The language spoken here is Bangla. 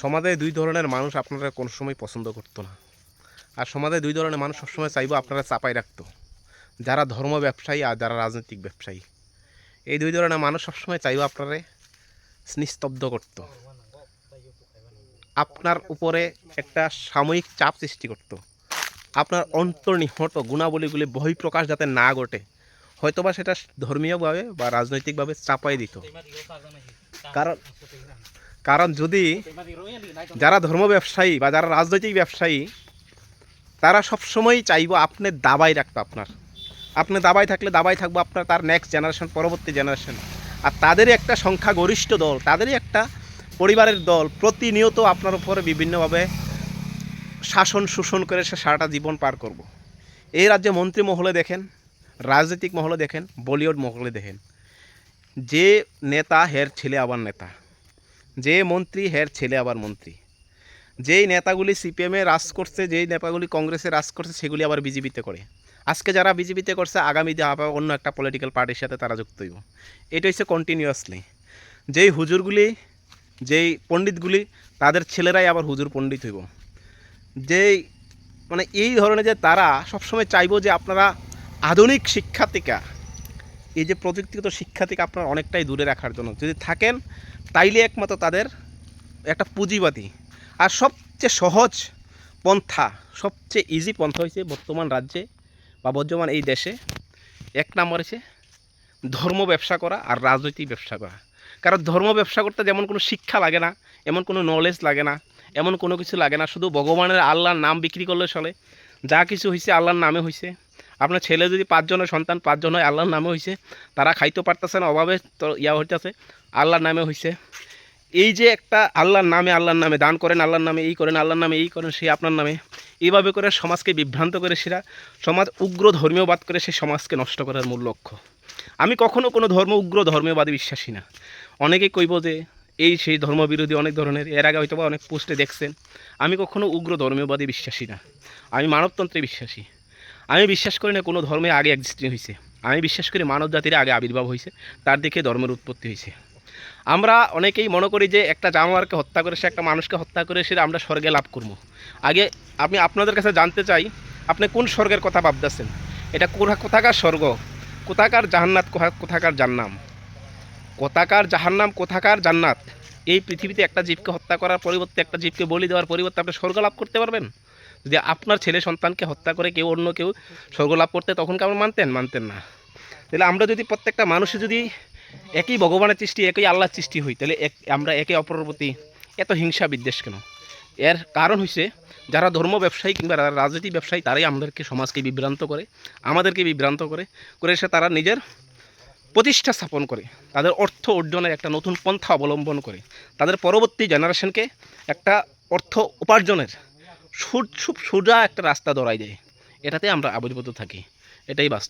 সমাজে দুই ধরনের মানুষ আপনারা কোনো সময় পছন্দ করতো না। আর সমাজে দুই ধরনের মানুষ সবসময় চাইব আপনারা চাপাই রাখতো। যারা ধর্ম ব্যবসায়ী আর যারা রাজনৈতিক ব্যবসায়ী। এই দুই ধরনের মানুষ সবসময় চাইব আপনারে নিস্তব্ধ করতো। আপনার উপরে একটা সাময়িক চাপ সৃষ্টি করতো। আপনার অন্তর্নিহত গুণাবলীগুলি বহিঃপ্রকাশ যাতে না ঘটে, হয়তোবা সেটা ধর্মীয়ভাবে বা রাজনৈতিকভাবে চাপাই দিত। কারণ কারণ যদি যারা ধর্ম ব্যবসায়ী বা যারা রাজনৈতিক ব্যবসায়ী, তারা সবসময়ই চাইব আপনি দাবাই রাখতো আপনার। আপনি দাবাই থাকলে দাবাই থাকব আপনার তার নেক্সট জেনারেশন পরবর্তী জেনারেশন আর তাদেরই একটা সংখ্যাগরিষ্ঠ দল, তাদেরই একটা পরিবারের দল প্রতিনিয়ত আপনার উপরে বিভিন্নভাবে শাসন শোষণ করে সে সারাটা জীবন পার করব। এই রাজ্যে মন্ত্রী মহলে দেখেন, রাজনৈতিক মহলে দেখেন, বলিউড মহলে দেখেন, যে নেতা হের ছেলে আবার নেতা। যে মন্ত্রী, হের ছেলে আবার মন্ত্রী। যেই নেতাগুলি সিপিএমে রাজ করছে, যেই নেতাগুলি কংগ্রেসে রাজ করছে, সেগুলি আবার বিজেপিতে করে। আজকে যারা বিজেপিতে করছে, আগামী দিনে আবার অন্য একটা পলিটিক্যাল পার্টির সাথে তারা যুক্ত হইব। এটা হচ্ছে কন্টিনিউয়াসলি যেই হুজুরগুলি, যেই পণ্ডিতগুলি, তাদের ছেলেরাই আবার হুজুর, পণ্ডিত হইব। যেই মানে এই ধরনের যে তারা সবসময় চাইব যে আপনারা আধুনিক শিক্ষা থেকে এই যে প্রযুক্তিগত শিক্ষা থেকে আপনার অনেকটাই দূরে রাখার জন্য। যদি থাকেন, তাইলে একমাত্র তাদের একটা পুঁজিবাদী। আর সবচেয়ে সহজ পন্থা, সবচেয়ে ইজি পন্থা হয়েছে বর্তমান রাজ্যে বা বর্তমান এই দেশে। এক নম্বর হচ্ছে ধর্ম ব্যবসা করা আর রাজনৈতিক ব্যবসা করা। কারণ ধর্ম ব্যবসা করতে যেমন কোনো শিক্ষা লাগে না, এমন কোনো নলেজ লাগে না, এমন কোনো কিছু লাগে না। শুধু ভগবানের আল্লাহর নাম বিক্রি করলে চলে। যা কিছু হয়েছে আল্লাহর নামে হয়েছে আপনার ছেলে যদি পাঁচজনের সন্তান পাঁচজন হয়, আল্লাহর নামে হয়েছে তারা খাইতে পারতেছে না, অভাবে তো ইয়া হইতেছে, আল্লাহর নামে হয়েছে এই যে একটা আল্লাহর নামে আল্লাহর নামে দান করেন, আল্লাহর নামে এই করেন, আল্লাহর নামে এই করেন, সে আপনার নামে। এইভাবে করে সমাজকে বিভ্রান্ত করে সেরা, সমাজ উগ্র ধর্মীয়বাদ করে সে সমাজকে নষ্ট করার মূল লক্ষ্য। আমি কখনো কোনো ধর্ম উগ্র, ধর্মীয়বাদে বিশ্বাসী না। অনেকে কইব যে, এই সেই ধর্মবিরোধী অনেক ধরনের, এর আগে হয়তো অনেক পোস্টে দেখছেন। আমি কখনো উগ্র ধর্মীয়বাদী বিশ্বাসী না। আমি মানবতন্ত্রে বিশ্বাসী। আমি বিশ্বাস করি না কোনো ধর্মে আগে এক্সিস্টিং হয়েছে আমি বিশ্বাস করি মানব জাতির আগে আবির্ভাব হয়েছে তার দিকে ধর্মের উৎপত্তি হয়েছে আমরা অনেকেই মনে করি যে একটা জানোয়ারকে হত্যা করে, সে একটা মানুষকে হত্যা করে, সেটা আমরা স্বর্গে লাভ করব। আগে আমি আপনাদের কাছে জানতে চাই, আপনি কোন স্বর্গের কথা ভাবতেছেন? এটা কোথা কোথাকার স্বর্গ? কোথাকার জাহান্নাত, কোথা- কোথাকার জান্নাম কোথাকার জাহান্নাম, কোথাকার জান্নাত? এই পৃথিবীতে একটা জীবকে হত্যা করার পরিবর্তে একটা জীবকে বলি দেওয়ার পরিবর্তে আপনি স্বর্গ লাভ করতে পারবেন? যদি আপনার ছেলে সন্তানকে হত্যা করে কেউ অন্য কেউ স্বর্গ লাভ করতে, তখন কেমন মানতেন? মানতেন না। তাহলে আমরা যদি প্রত্যেকটা মানুষে যদি একই ভগবানের সৃষ্টি, একই আল্লাহর সৃষ্টি হই, তাহলে এক, আমরা একে অপরের প্রতি এত হিংসা বিদ্বেষ কেন? এর কারণ হচ্ছে যারা ধর্ম ব্যবসায়ী কিংবা যারা রাজনৈতিক ব্যবসায়ী, তারাই আমাদেরকে সমাজকে বিভ্রান্ত করে, আমাদেরকে বিভ্রান্ত করে। করে সে তারা নিজের প্রতিষ্ঠা স্থাপন করে, তাদের অর্থ অর্জনের একটা নতুন পন্থা অবলম্বন করে। তাদের পরবর্তী জেনারেশনকে একটা অর্থ উপার্জনের সুদ সুপ সোজা একটা রাস্তা ধরাই দেয়। এটাতে আমরা আবদ্ধ থাকি। এটাই বাস্তব।